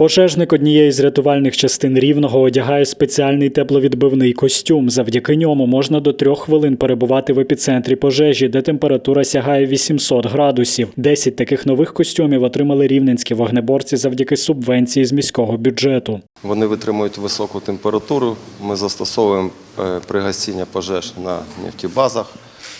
Пожежник однієї з рятувальних частин рівного одягає спеціальний тепловідбивний костюм. Завдяки ньому можна до трьох хвилин перебувати в епіцентрі пожежі, де температура сягає 800 градусів. Десять таких нових костюмів отримали рівненські вогнеборці завдяки субвенції з міського бюджету. Вони витримують високу температуру. Ми застосовуємо е, при гасінні пожеж на нефтебазах,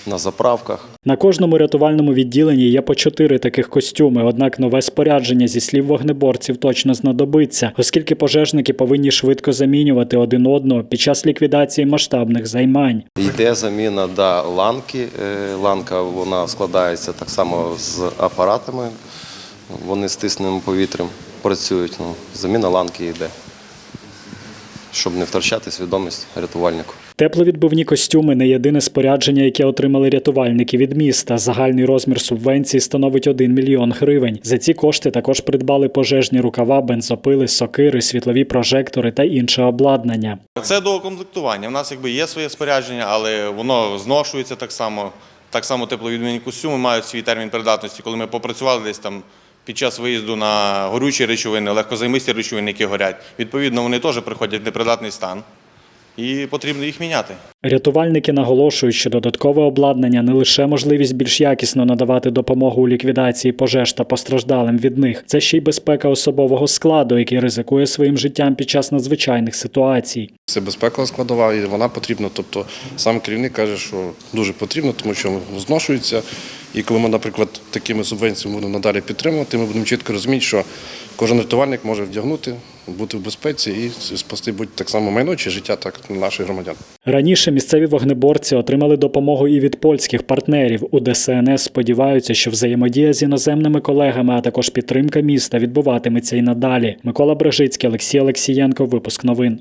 на заправках. На кожному рятувальному відділенні є по чотири таких костюми. Однак нове спорядження зі слів вогнеборців точно знадобиться, оскільки пожежники повинні швидко замінювати один одного під час ліквідації масштабних займань. Йде заміна да, ланки. Е, Ланка вона складається так само з апаратами. Вони з тисненим повітрям працюють. Ну, заміна ланки йде, щоб не втрачати свідомість рятувальнику. Тепловідбивні костюми не єдине спорядження, яке отримали рятувальники від міста. Загальний розмір субвенції становить 1 мільйон гривень. За ці кошти також придбали пожежні рукава, бензопили, сокири, світлові прожектори та інше обладнання. Це до комплектування. У нас якби є своє спорядження, але воно зношується так само. Так само тепловідмінні костюми мають свій термін придатності. Коли ми попрацювали десь там під час виїзду на горючі речовини, легкозаймисті речовини, які горять, відповідно, вони теж приходять в непридатний стан і потрібно їх міняти. Рятувальники наголошують, що додаткове обладнання не лише можливість більш якісно надавати допомогу у ліквідації пожеж та постраждалим від них, це ще й безпека особового складу, який ризикує своїм життям під час надзвичайних ситуацій. Це безпекова складова, і вона потрібна. Тобто сам керівник каже, що дуже потрібно, тому що зношується. І коли ми, наприклад, такими субвенціями будемо надалі підтримувати, ми будемо чітко розуміти, що кожен рятувальник може вдягнути, бути в безпеці і спасти будь так само майно чи життя так наших громадян. Раніше місцеві вогнеборці отримали допомогу і від польських партнерів. У ДСНС сподіваються, що взаємодія з іноземними колегами, а також підтримка міста відбуватиметься і надалі. Микола Брежицький, Олексій Олексієнко. Випуск новин.